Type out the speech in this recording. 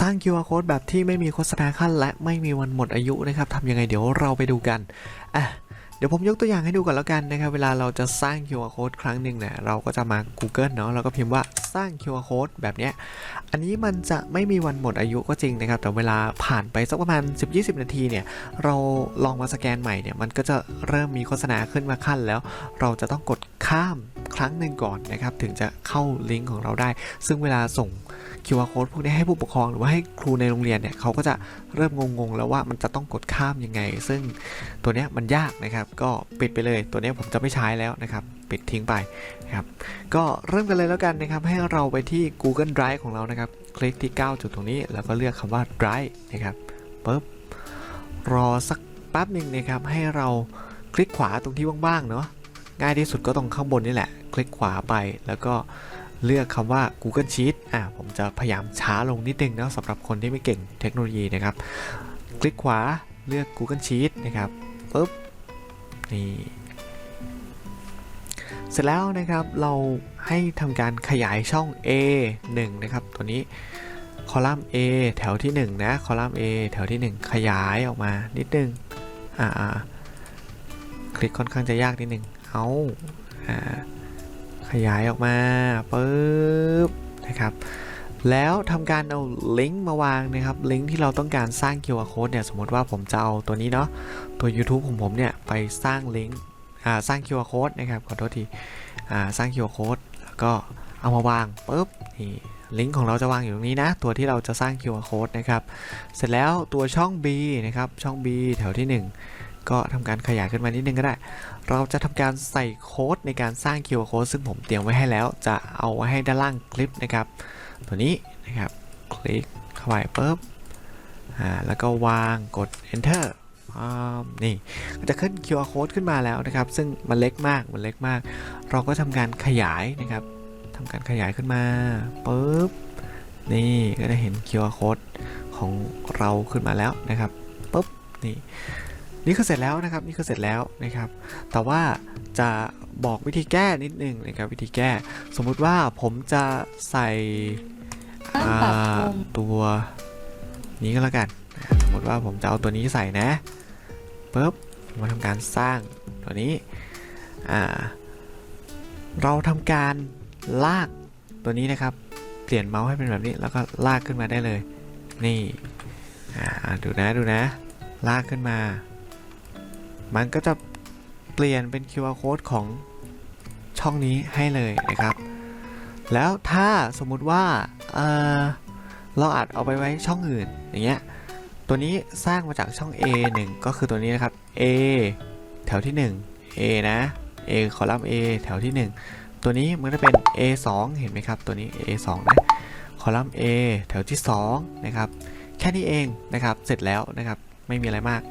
สร้าง QR code แบบที่ไม่มีโฆษณาขั้นและไม่มีวันหมดอายุนะครับทำยังไงเดี๋ยวเราไปดูกันอะเดี๋ยวผมยกตัวอย่างให้ดูก่อนแล้วกันนะครับ เวลาเราจะสร้าง QR code ครั้งหนึ่งเนี่ยเราก็จะมา Google เนาะแล้วก็พิมพ์ว่าสร้าง QR code แบบเนี้ย อันนี้มันจะไม่มีวันหมดอายุก็จริงนะครับ แต่เวลาผ่านไปสักประมาณ 10-20 นาทีเนี่ย เราลองมาสแกนใหม่เนี่ย มันก็จะเริ่มมีโฆษณาขึ้นมาขั้นแล้ว เราจะต้องกดข้ามครั้งหนึ่งก่อนนะครับ ถึงจะเข้าลิงก์ของเราได้ ซึ่งเวลาส่ง QR code พวกนี้ให้ผู้ปกครองหรือว่าให้ครูในโรงเรียนเนี่ยเขาก็จะเริ่มงงๆแล้วว่ามันจะต้องกดข้ามยังไง ซึ่งตัวเนี้ยมันยากนะครับ ก็ปิดไปเลย ตัวเนี้ยผมจะไม่ใช้แล้วนะครับปิดทิ้งไปนะครับก็เริ่มกันเลยแล้วกันนะครับให้เราไปที่ Google Drive ของเรานะครับ คลิกที่ 9 จุดตรงนี้ แล้วก็เลือกคำว่า Drive นะครับปุ๊บรอสักแป๊บหนึ่งนะครับให้เราคลิกขวาตรงที่ว่างๆเนาะง่ายที่สุดก็ตรงข้างบนนี่แหละ คลิกขวาไปแล้วก็ เลือกคำว่า Google Sheet อ่าผมจะพยายามช้าลงนิดนึงนะสำหรับคนที่ไม่เก่งเทคโนโลยีนะครับ คลิกขวาเลือก Google Sheet นะครับปุ๊บนี่เสร็จแล้วนะครับเราให้ทำการขยายช่อง A 1นะครับ ตัวนี้คอลัมน์ A แถวที่ 1 นะ คอลัมน์ A แถวที่ 1 ขยายออกมานิดนึง อ่าอ่าคลิกค่อนข้างจะยากนิดนึง เอาอ่า ขยายออกมาปึ๊บนะครับแล้วทำการเอาลิงก์มาวางนะครับลิงก์ที่เราต้องการสร้าง QR code เนี่ยสมมติว่าผมจะเอาตัวนี้เนาะตัว YouTube ของผมเนี่ยไปสร้างลิงก์อ่าสร้าง QR code นะครับขอโทษทีอ่าสร้าง QR code แล้วก็เอามาวางปุ๊บนี่ลิงก์ของเราจะวางอยู่ตรงนี้นะ ตัวที่เราจะสร้าง QR code นะครับ เสร็จแล้วตัวช่อง B นะครับ ช่อง B แถวที่ 1 ก็ทำการขยายขึ้นมานิดนึงก็ได้ เราจะทำการใส่โค้ดในการสร้าง QR code ซึ่งผมเตรียมไว้ให้แล้ว จะเอาไว้ให้ด้านล่างคลิปนะครับ ตัวนี้นะครับ คลิกเข้าไปปุ๊บอ่าแล้วก็วางกด enter นี่ก็จะขึ้น QR code ขึ้นมาแล้วนะครับ ซึ่งมันเล็กมากมันเล็กมาก เราก็ทำการขยายนะครับทำการขยายขึ้นมาปุ๊บนี่ก็จะเห็น QR code ของเราขึ้นมาแล้วนะครับปุ๊บนี่ นี่คือเสร็จแล้วนะครับนี่คือเสร็จแล้วนะครับ แต่ว่าจะบอกวิธีแก้นิดนึงนะครับวิธีแก้ สมมุติว่าผมจะใส่ตัวนี้ก็แล้วกัน สมมติว่าผมจะเอาตัวนี้ใส่นะปุ๊บผมมาทำการสร้างตัวนี้เราทำการลากตัวนี้นะครับ เปลี่ยนเมาส์ให้เป็นแบบนี้แล้วก็ลากขึ้นมาได้เลย นี่ดูนะดูนะ ลากขึ้นมา มันก็จะเปลี่ยนเป็น QR code ของช่องนี้ให้เลยนะครับ แล้วถ้าสมมุติว่าเออเราอาจเอาไปไว้ช่องอื่นอย่างเงี้ย ตัวนี้สร้างมาจากช่อง A 1 ก็คือตัวนี้นะครับ A แถวที่ 1 A นะ A คอลัมน์ A แถวที่ 1 ตัวนี้มันจะเป็น A 2 เห็นไหมครับ ตัวนี้ A 2 นะคอลัมน์ A แถวที่ 2 นะครับ แค่นี้เองนะครับ เสร็จแล้วนะครับ ไม่มีอะไรมาก